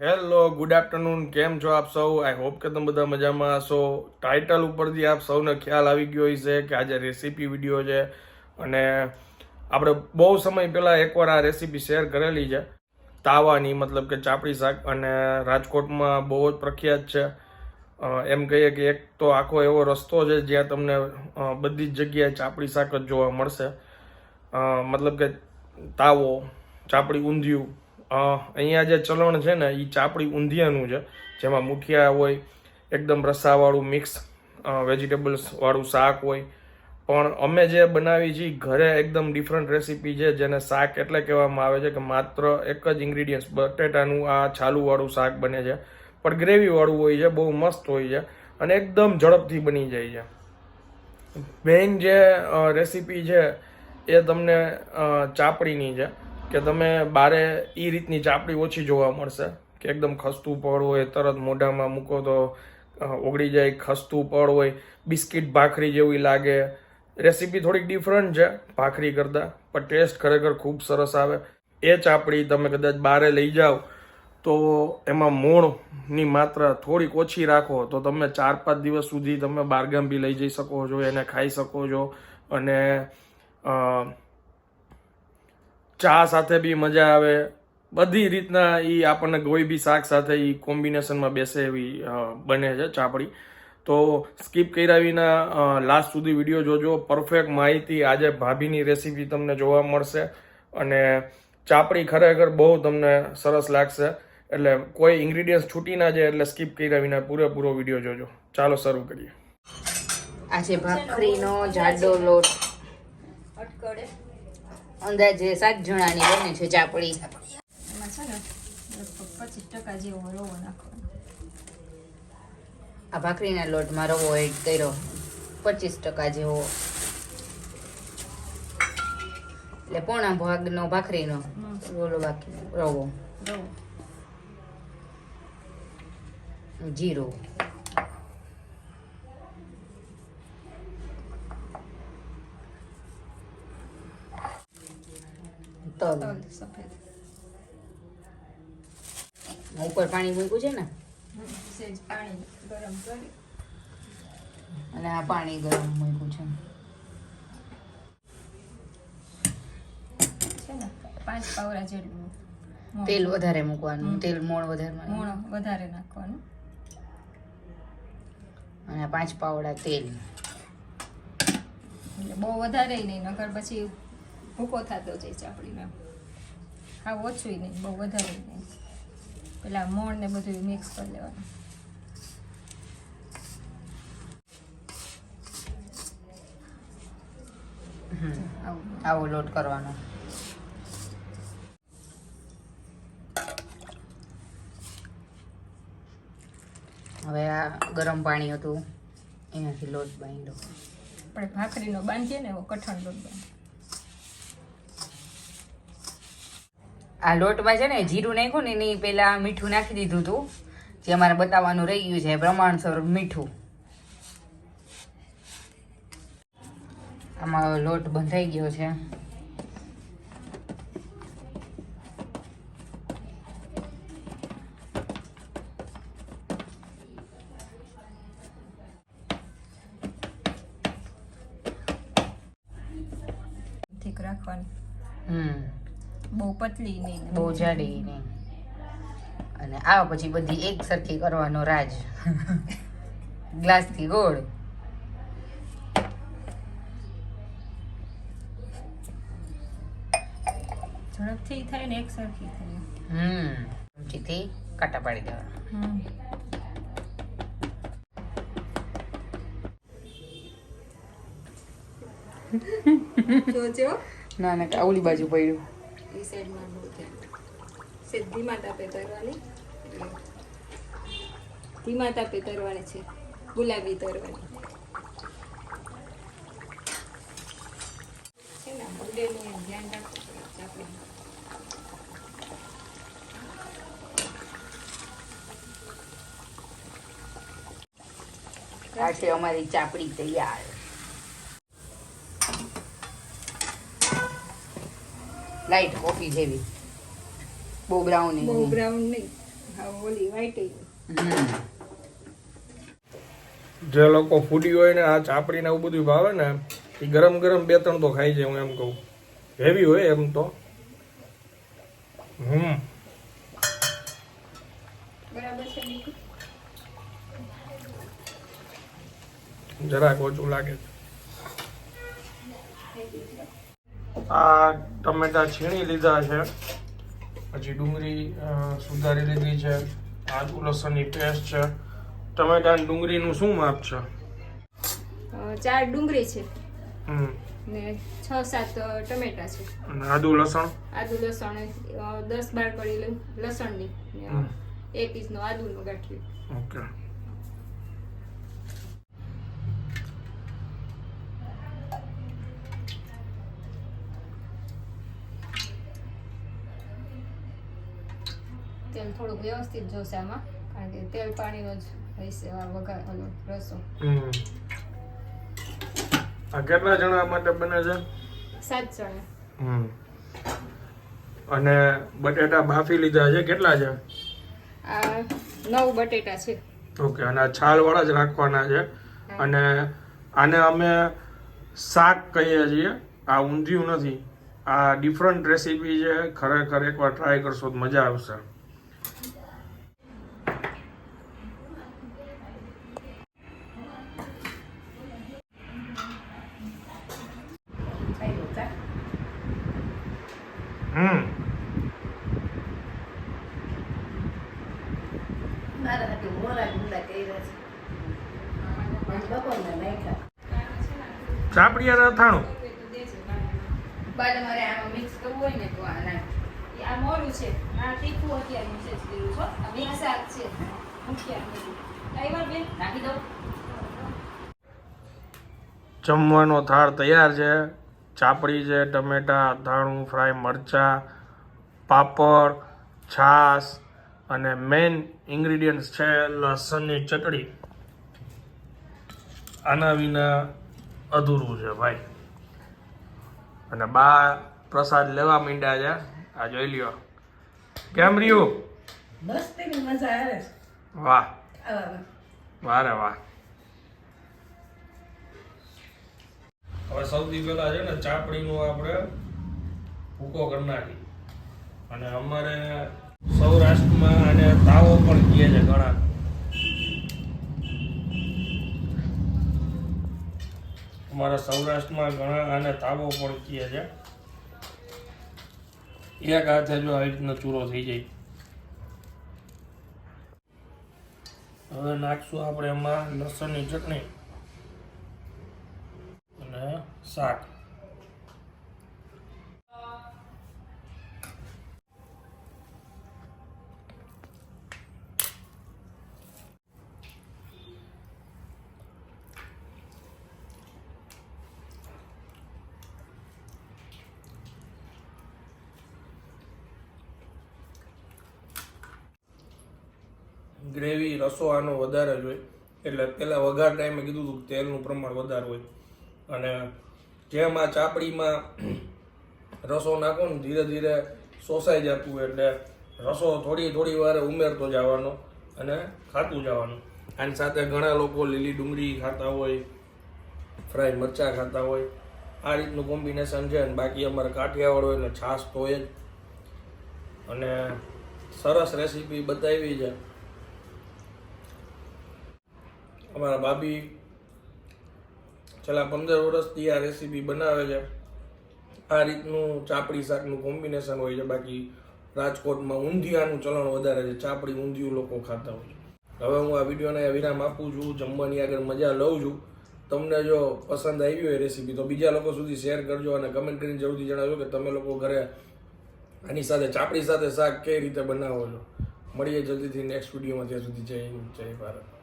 Hello good afternoon કેમ છો આપ સૌ? આઈ હોપ કે તમે બધા મજામાં હશો. ટાઇટલ ઉપરથી આપ સૌને ખ્યાલ આવી ગયો હશે કે આજે રેસીપી વીડિયો છે અને આપણે બહુ સમય પહેલાં એકવાર આ રેસીપી શેર કરેલી છે. તાવાની, મતલબ કે ચાપડી શાક અને રાજકોટમાં બહુ જ પ્રખ્યાત છે. એમ કહીએ કે એક તો આખો એવો રસ્તો છે જ્યાં તમને બધી જ જગ્યાએ ચાપડી શાક જ જોવા મળશે. મતલબ કે તાવો, ચાપડી ઊંધિયું અહીંયા જે ચલણ છે ને એ ચાપડી ઊંધિયાનું છે, જેમાં મુઠિયા હોય, એકદમ રસાવાળું મિક્સ વેજીટેબલ્સવાળું શાક હોય. પણ અમે જે બનાવી છીએ ઘરે એકદમ ડિફરન્ટ રેસીપી છે, જેને શાક એટલે કહેવામાં આવે છે કે માત્ર એક જ ઇન્ગ્રીડિયન્ટ્સ બટેટાનું આ છાલુવાળું શાક બને છે. પણ ગ્રેવીવાળું હોય છે, બહુ મસ્ત હોય છે, અને એકદમ ઝડપથી બની જાય છે. મેઇન જે રેસીપી છે, એ તમને ચાપડીની છે. કે તમે બારે એ રીતની ચાપડી ઓછી જોવા મળશે કે એકદમ ખસતું પડ હોય, તરત મોઢામાં મૂકો તો ઓગળી જાય, ખસતું પડ હોય, બિસ્કિટ ભાખરી જેવી લાગે. રેસીપી થોડીક ડિફરન્ટ છે, ભાખરી કરતાં, પણ ટેસ્ટ ખરેખર ખૂબ સરસ આવે. એ ચાપડી તમે કદાચ બારે લઈ જાઓ, તો એમાં મૂળની માત્રા થોડીક ઓછી રાખો, તો તમે ચાર પાંચ દિવસ સુધી તમે બારગામ બી લઈ જઈ શકો છો, એને ખાઈ શકો છો. અને ચા સાથે બી મજા આવે. બધી રીતના એ આપણને કોઈ બી શાક સાથે એ કોમ્બિનેશનમાં બેસે એવી બને છે ચાપડી. તો સ્કીપ કર્યા વિના લાસ્ટ સુધી વીડિયો જોજો. પરફેક્ટ માહિતી આજે ભાભીની રેસીપી તમને જોવા મળશે. અને ચાપડી ખરેખર બહુ તમને સરસ લાગશે. એટલે કોઈ ઇન્ગ્રીડિયન્ટ છૂટી ના જાય એટલે સ્કીપ કર્યા વિના પૂરેપૂરો વીડિયો જોજો. ચાલો શરૂ કરીએ. આજે ભાખરીનો જાડો લોટ. અંદાજે સાત જણાની બને છે ચાપડી. એમાં છે ને પચીસ ટકા જેવો રવો નાખવાનો. આ ભાખરીના લોટમાં રવો એડ કર્યો. પચીસ ટકા જેવો. એટલે પોણા ભાગનો ભાખરીનો રોલો બાકી રવો. રવો. જીરું. તલ સફેદ. ઉપર પાણી મૂક્યું છે ને? સેજ પાણી ગરમ કરી. અને આ પાણી ગરમ મૂક્યું છે. છે ને પાંચ પાવડા જેટલું તેલ વધારે મૂકવાનું તેલ મોણ વધારે મોણ વધારે નાખવાનું. અને પાંચ પાવડા તેલ. એટલે બહુ વધારે નહીં નકર પછી ભૂકો થતો જાય ચાપડીમાં હા ઓછું નહીં બહુ વધારે નહીં. પેલા મોણ ને બધું મિક્સ કરી લેવાનું. આવું આવો લોટ કરવાનો. હવે આ ગરમ પાણી હતું એનાથી લોટ બાંધ્યો. આપણે ભાખરીનો બાંધીએ ને એવો કઠણ લોટ બાંધીએ. આ લોટમાં છે ને જીરું નાખ્યું ને એની પહેલાં મીઠું નાખી દીધું હતું જે અમારે બતાવવાનું રહી ગયું છે પ્રમાણસર મીઠું. આમાં લોટ બંધાઈ ગયો છે. રાખવાની. હમ. બહુ પતલી નહીં બહુ જાડી નહીં અને આ પછી બધી એક સરખી કરવાનો રાજ. ગ્લાસથી ગોળ. ઝડપથી થાય ને એક સરખી થાય. હમ. ચમચીથી કાટા પાડી દેવાના. જોજો ના ના ઓલી બાજુ પડ્યું. એ સાઈડમાં ધ્યાન સેજ ધીમા તાપે તરવાની એટલે ધીમા તાપે તરવાની છે. ગુલાબી તરવાની છે ને બગડેલું ધ્યાન રાખવું આપણે. અમારી ચાપડી તૈયાર. લાઈટ કોફી જેવી. બહુ બ્રાઉન બહુ બ્રાઉન નહીં. હા ઓલી વ્હાઈટ જે લોકો ફૂડી હોય ને આ ચાપડી ને એવું બધું ભાવે ને એ ગરમ ગરમ બે ત્રણ તો ખાઈ જાય હું એમ કહું. હેવી હોય એમ તો. હમ. બરાબર છે મીઠું જરાક ઓછું લાગે છે. આ ટમેટા છીણી લીધા છે. પછી ડુંગળી સુધારી લીધી છે. આદુ લસણની પેસ્ટ છે. ટમેટા ડુંગળીનું શું માપ છે? ચાર ડુંગળી છે. ને છ સાત ટમેટા છે. આદુ લસણ? આદુ લસણ દસ બાર કરી લસણની. એક પીસનું આદુનું ગાંઠિયું. ઓકે. તેલ થોડુંક વ્યવસ્થિત જોશે આમાં કારણ કે તેલ પાણીનો જ રહેશે આ વઘાર ઓલો રસો. હમ. આ કેટલા જણા માટે બને છે? સાત જણા. હમ. અને બટેટા બાફી લીધા છે કેટલા છે? આ નવ બટેટા છે. ઓકે અને આ છાલવાળા જ રાખવાના છે. અને આને અમે શાક કહીએ છીએ. આ ઊંધિયું નથી. આ ડિફરન્ટ રેસીપી છે. ખરેખર એકવાર ટ્રાય કરશો તો મજા આવશે. મારા મોરા કર્યા છે બપોરના નાખ્યા ચાપડિયા અથાણું બાદ મારે આમાં મિક્સ કરવું હોય ને તો આ નાખ. આ મોરું છે આ તીખું અત્યારે મેસેજ કર્યું છો આ બે શાક છે મુખ્ય બેન નાખી દઉં જમવાનો થાળ તૈયાર છે ચાપડી છે ટમેટાં અથાણું ફ્રાય મરચાં પાપડ છાશ અને મેઇન ઇન્ગ્રીડિયન્ટ્સ છે લસણની ચટણી. આના વિના અધૂરું છે ભાઈ. અને બા પ્રસાદ લેવા માંડ્યા છે. આ જોઈ લ્યો. કેમ રહ્યું? વાહ મજા આવે છે. વાહ રે વાહ. હવે સૌથી પહેલાં છે ને ચાપડીનું આપણે ભૂકો કરી નાખી અને અમારે સૌરાષ્ટ્રમાં આને તાવો પણ કહે છે ઘણા. અમારા સૌરાષ્ટ્રમાં ઘણા આને તાવો પણ કહે છે. એક હાથે જો આવી રીતનો ચૂરો થઈ જાય. હવે નાખશું આપણે એમાં લસણની ચટણી અને શાક ગ્રેવી રસો વધારે જ હોય. એટલે પહેલાં વઘાર ટાઈમે કીધું હતું તેલનું પ્રમાણ વધારે હોય. અને જેમ ચાપડીમાં રસો નાખો ને ધીરે ધીરે સોસાઈ જતું હોય એટલે રસો થોડી થોડી વારે ઉમેરતો જવાનો અને ખાતું જવાનું. આની સાથે ઘણા લોકો લીલી ડુંગળી ખાતા હોય ફ્રાય મરચાં ખાતા હોય. આ રીતનું કોમ્બિનેશન છે અને બાકી અમારે કાઠિયાવાડ હોય ને છાશ તો હોય જ. અને સરસ રેસીપી બતાવી છે. અમારા ભાભી છેલ્લા પંદર વર્ષથી આ રેસીપી બનાવે છે. આ રીતનું ચાપડી શાકનું કોમ્બિનેશન હોય છે. બાકી રાજકોટમાં ઊંધિયાનું ચલણ વધારે છે. ચાપડી ઊંધિયું લોકો ખાતા હોય છે. હવે હું આ વિડીયોને વિરામ આપું છું. જમવાની આગળ મજા લઉં છું. તમને જો પસંદ આવી હોય રેસીપી તો બીજા લોકો સુધી શેર કરજો અને કમેન્ટ કરીને જરૂરથી જણાવજો કે તમે લોકો ઘરે આની સાથે ચાપડી સાથે શાક કઈ રીતે બનાવો છો. મળીએ જલ્દીથી નેક્સ્ટ વિડીયોમાં ત્યાં સુધી જય હિન્દ, જય ભારત.